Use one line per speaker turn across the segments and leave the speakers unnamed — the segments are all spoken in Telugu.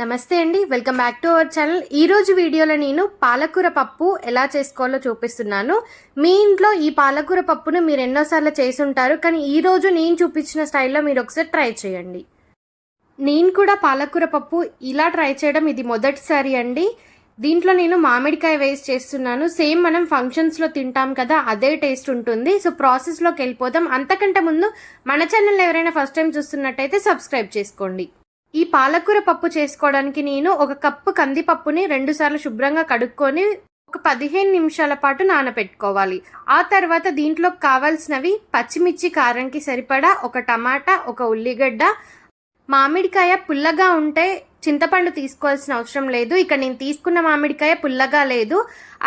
నమస్తే అండి. Welcome back to our channel. ఈ రోజు వీడియోలో నేను పాలకూర పప్పు ఎలా చేసుకోవాలో చూపిస్తున్నాను. మీ ఇంట్లో ఈ పాలకూర పప్పును మీరు ఎన్నోసార్లు చేసి ఉంటారు కానీ ఈరోజు నేను చూపించిన స్టైల్లో మీరు ఒకసారి ట్రై చేయండి. నేను కూడా పాలకూర పప్పు ఇలా ట్రై చేయడం ఇది మొదటిసారి అండి. దీంట్లో నేను మామిడికాయ వేస్ట్ చేస్తున్నాను. సేమ్ మనం ఫంక్షన్స్లో తింటాం కదా అదే టేస్ట్ ఉంటుంది. సో ప్రాసెస్లోకి వెళ్ళిపోదాం. అంతకంటే ముందు మన ఛానల్ ఎవరైనా ఫస్ట్ టైం చూస్తున్నట్టయితే సబ్స్క్రైబ్ చేసుకోండి. ఈ పాలకూర పప్పు చేసుకోవడానికి నేను ఒక కప్పు కందిపప్పుని రెండుసార్లు శుభ్రంగా కడుక్కొని ఒక పదిహేను నిమిషాల పాటు నానబెట్టుకోవాలి ఆ తర్వాత దీంట్లో కావాల్సినవి పచ్చిమిర్చి కారంకి సరిపడా ఒక టమాటా ఒక ఉల్లిగడ్డ మామిడికాయ పుల్లగా ఉంటే చింతపండు తీసుకోవాల్సిన అవసరం లేదు. ఇక్కడ నేను తీసుకున్న మామిడికాయ పుల్లగా లేదు.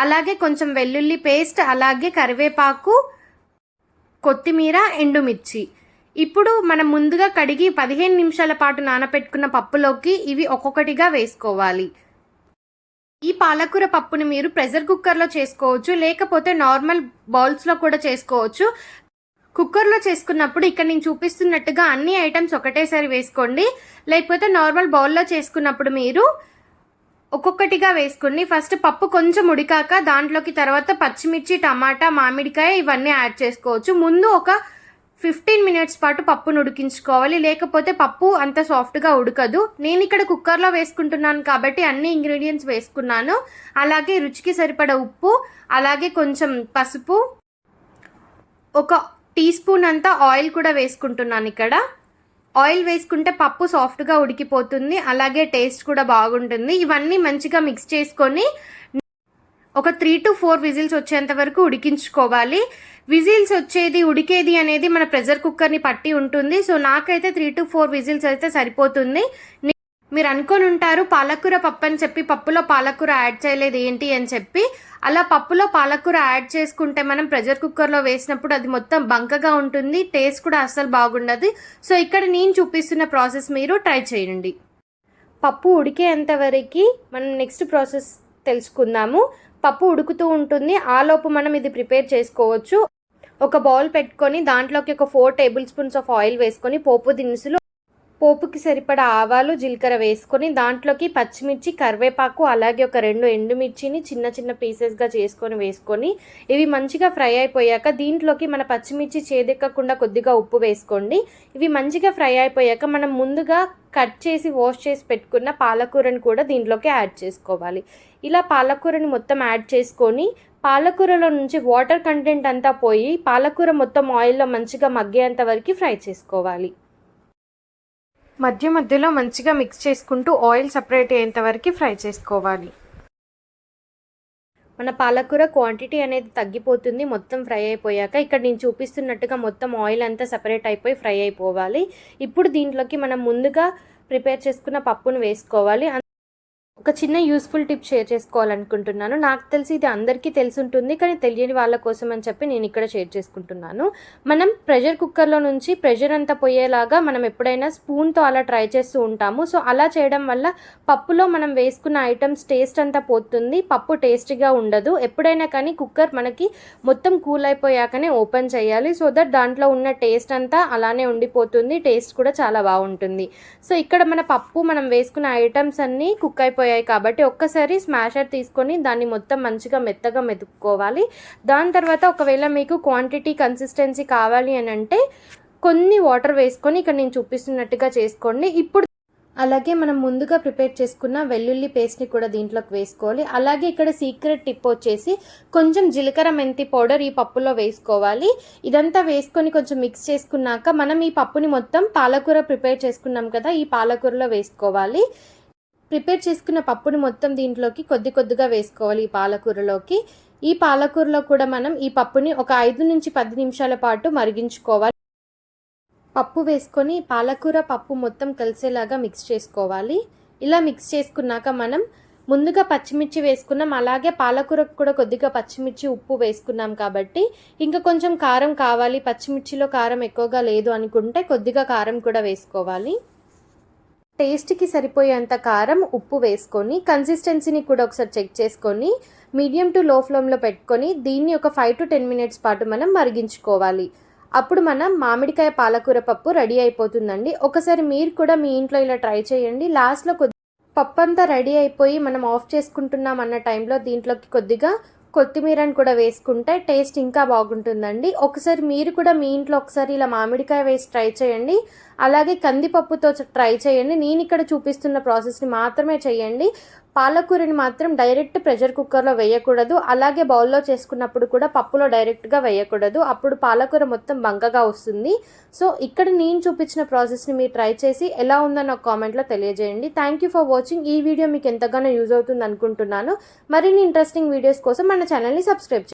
అలాగే కొంచెం వెల్లుల్లి పేస్ట్ అలాగే కరివేపాకు కొత్తిమీర ఎండుమిర్చి. ఇప్పుడు మనం ముందుగా కడిగి పదిహేను నిమిషాల పాటు నానపెట్టుకున్న పప్పులోకి ఇవి ఒక్కొక్కటిగా వేసుకోవాలి. ఈ పాలకూర పప్పుని మీరు ప్రెషర్ కుక్కర్లో చేసుకోవచ్చు లేకపోతే నార్మల్ బౌల్స్లో కూడా చేసుకోవచ్చు. కుక్కర్లో చేసుకున్నప్పుడు ఇక్కడ నేను చూపిస్తున్నట్టుగా అన్ని ఐటమ్స్ ఒకటేసారి వేసుకోండి. లేకపోతే నార్మల్ బౌల్లో చేసుకున్నప్పుడు మీరు ఒక్కొక్కటిగా వేసుకోండి. ఫస్ట్ పప్పు కొంచెం ఉడికాక దాంట్లోకి తర్వాత పచ్చిమిర్చి టమాటా మామిడికాయ ఇవన్నీ యాడ్ చేసుకోవచ్చు. ముందు ఒక ఫిఫ్టీన్ మినిట్స్ పాటు పప్పును ఉడికించుకోవాలి లేకపోతే పప్పు అంత సాఫ్ట్గా ఉడకదు. నేను ఇక్కడ కుక్కర్లో వేసుకుంటున్నాను కాబట్టి అన్ని ఇంగ్రీడియంట్స్ వేసుకున్నాను. అలాగే రుచికి సరిపడ ఉప్పు అలాగే కొంచెం పసుపు ఒక టీ స్పూన్ అంతా ఆయిల్ కూడా వేసుకుంటున్నాను ఇక్కడ. ఆయిల్ వేసుకుంటే పప్పు సాఫ్ట్గా ఉడికిపోతుంది. అలాగే టేస్ట్ కూడా బాగుంటుంది. ఇవన్నీ మంచిగా మిక్స్ చేసుకొని ఒక త్రీ టు ఫోర్ విజిల్స్ వచ్చేంత వరకు ఉడికించుకోవాలి. విజిల్స్ వచ్చేది ఉడికేది అనేది మన ప్రెషర్ కుక్కర్ని పట్టి ఉంటుంది. సో నాకైతే త్రీ టు ఫోర్ విజిల్స్ అయితే సరిపోతుంది. మీరు అనుకొని ఉంటారు పాలకూర పప్పు అని చెప్పి పప్పులో పాలకూర యాడ్ చేయలేదు ఏంటి అని చెప్పి. అలా పప్పులో పాలకూర యాడ్ చేసుకుంటే మనం ప్రెషర్ కుక్కర్లో వేసినప్పుడు అది మొత్తం బంకగా ఉంటుంది. టేస్ట్ కూడా అస్సలు బాగుండదు. సో ఇక్కడ నేను చూపిస్తున్న ప్రాసెస్ మీరు ట్రై చేయండి. పప్పు ఉడికేంత వరకు మనం నెక్స్ట్ ప్రాసెస్ తెలుసుకుందాము. పప్పు ఉడుకుతూ ఉంటుంది. ఆలోపు మనం ఇది ప్రిపేర్ చేసుకోవచ్చు. ఒక బౌల్ పెట్టుకొని దాంట్లోకి ఒక four tablespoons of oil వేసుకొని పోపు దినుసులు పోపుకి సరిపడా ఆవాలు జీలకర్ర వేసుకొని దాంట్లోకి పచ్చిమిర్చి కరివేపాకు అలాగే ఒక రెండు ఎండుమిర్చిని చిన్న చిన్న పీసెస్గా చేసుకొని వేసుకొని ఇవి మంచిగా ఫ్రై అయిపోయాక దీంట్లోకి మన పచ్చిమిర్చి చేదెక్కకుండా కొద్దిగా ఉప్పు వేసుకోండి. ఇవి మంచిగా ఫ్రై అయిపోయాక మనం ముందుగా కట్ చేసి వాష్ చేసి పెట్టుకున్న పాలకూరని కూడా దీంట్లోకి యాడ్ చేసుకోవాలి. ఇలా పాలకూరని మొత్తం యాడ్ చేసుకొని పాలకూరలో నుంచి వాటర్ కంటెంట్ అంతా పోయి పాలకూర మొత్తం ఆయిల్లో మంచిగా మగ్గేంత వరకు ఫ్రై చేసుకోవాలి. మధ్య మధ్యలో మంచిగా మిక్స్ చేసుకుంటూ ఆయిల్ సపరేట్ అయ్యేంత వరకు ఫ్రై చేసుకోవాలి. మన పాలకూర క్వాంటిటీ అనేది తగ్గిపోతుంది. మొత్తం ఫ్రై అయిపోయాక ఇక్కడ నేను చూపిస్తున్నట్టుగా మొత్తం ఆయిల్ అంతా సపరేట్ అయిపోయి ఫ్రై అయిపోవాలి. ఇప్పుడు దీంట్లోకి మనం ముందుగా ప్రిపేర్ చేసుకున్న పప్పును వేసుకోవాలి. ఒక చిన్న యూస్ఫుల్ టిప్ షేర్ చేసుకోవాలనుకుంటున్నాను. నాకు తెలిసి ఇది అందరికీ తెలిసి ఉంటుంది కానీ తెలియని వాళ్ళ కోసం అని చెప్పి నేను ఇక్కడ షేర్ చేసుకుంటున్నాను. మనం ప్రెషర్ కుక్కర్లో నుంచి ప్రెషర్ అంతా పోయేలాగా మనం ఎప్పుడైనా స్పూన్తో అలా ట్రై చేస్తూ ఉంటాము. సో అలా చేయడం వల్ల పప్పులో మనం వేసుకున్న ఐటమ్స్ టేస్ట్ అంతా పోతుంది. పప్పు టేస్టీగా ఉండదు. ఎప్పుడైనా కానీ కుక్కర్ మనకి మొత్తం కూల్ అయిపోయాకనే ఓపెన్ చేయాలి. సో దట్ దాంట్లో ఉన్న టేస్ట్ అంతా అలానే ఉండిపోతుంది. టేస్ట్ కూడా చాలా బాగుంటుంది. సో ఇక్కడ మన పప్పు మనం వేసుకున్న ఐటమ్స్ అన్నీ కుక్ అయిపోయాయి అయిపోయాయి కాబట్టి ఒక్కసారి స్మాషర్ తీసుకొని దాన్ని మొత్తం మంచిగా మెత్తగా మెతుక్కోవాలి. దాని తర్వాత ఒకవేళ మీకు క్వాంటిటీ కన్సిస్టెన్సీ కావాలి అని అంటే కొన్ని వాటర్ వేసుకొని ఇక్కడ నేను చూపిస్తున్నట్టుగా చేసుకోండి. ఇప్పుడు అలాగే మనం ముందుగా ప్రిపేర్ చేసుకున్న వెల్లుల్లి పేస్ట్ని కూడా దీంట్లోకి వేసుకోవాలి. అలాగే ఇక్కడ సీక్రెట్ టిప్ వచ్చేసి కొంచెం జీలకర్ర మెంతి పౌడర్ ఈ పప్పులో వేసుకోవాలి. ఇదంతా వేసుకొని కొంచెం మిక్స్ చేసుకున్నాక మనం ఈ పప్పుని మొత్తం పాలకూర ప్రిపేర్ చేసుకున్నాం కదా ఈ పాలకూరలో వేసుకోవాలి. ప్రిపేర్ చేసుకున్న పప్పుని మొత్తం దీంట్లోకి కొద్ది కొద్దిగా వేసుకోవాలి ఈ పాలకూరలోకి. ఈ పాలకూరలో కూడా మనం ఈ పప్పుని ఒక ఐదు నుంచి పది నిమిషాల పాటు మరిగించుకోవాలి. పప్పు వేసుకొని పాలకూర పప్పు మొత్తం కలిసేలాగా మిక్స్ చేసుకోవాలి. ఇలా మిక్స్ చేసుకున్నాక మనం ముందుగా పచ్చిమిర్చి వేసుకున్నాం. అలాగే పాలకూరకు కూడా కొద్దిగా పచ్చిమిర్చి ఉప్పు వేసుకున్నాం కాబట్టి ఇంకా కొంచెం కారం కావాలి. పచ్చిమిర్చిలో కారం ఎక్కువగా లేదు అనుకుంటే కొద్దిగా కారం కూడా వేసుకోవాలి. టేస్ట్కి సరిపోయేంత కారం ఉప్పు వేసుకొని కన్సిస్టెన్సీని కూడా ఒకసారి చెక్ చేసుకొని మీడియం టు లో ఫ్లేమ్లో పెట్టుకొని దీన్ని ఒక ఫైవ్ టు టెన్ మినిట్స్ పాటు మనం మరిగించుకోవాలి. అప్పుడు మనం మామిడికాయ పాలకూర పప్పు రెడీ అయిపోతుందండి. ఒకసారి మీరు కూడా మీ ఇంట్లో ఇలా ట్రై చేయండి. లాస్ట్లో కొద్ది పప్పు అంతా రెడీ అయిపోయి మనం ఆఫ్ చేసుకుంటున్నాం అన్న టైంలో దీంట్లోకి కొద్దిగా కొత్తిమీరని కూడా వేసుకుంటే టేస్ట్ ఇంకా బాగుంటుందండి. ఒకసారి మీరు కూడా మీ ఇంట్లో ఒకసారి ఇలా మామిడికాయ వేసి ట్రై చేయండి. అలాగే కందిపప్పుతో ట్రై చేయండి. నేను ఇక్కడ చూపిస్తున్న ప్రాసెస్ని మాత్రమే చేయండి. పాలకూరని మాత్రం డైరెక్ట్ ప్రెషర్ కుక్కర్లో వేయకూడదు. అలాగే బౌల్లో చేసుకున్నప్పుడు కూడా పప్పులో డైరెక్ట్గా వేయకూడదు. అప్పుడు పాలకూర మొత్తం బంకగా వస్తుంది. సో ఇక్కడ నేను చూపించిన ప్రాసెస్ని మీరు ట్రై చేసి ఎలా ఉందో నాకు కామెంట్లో తెలియజేయండి. థ్యాంక్ యూ ఫర్ వాచింగ్ ఈ వీడియో మీకు ఎంతగానో యూజ్ అవుతుంది అనుకుంటున్నాను. మరిన్ని ఇంట్రెస్టింగ్ వీడియోస్ కోసం మన ఛానల్ని సబ్స్క్రైబ్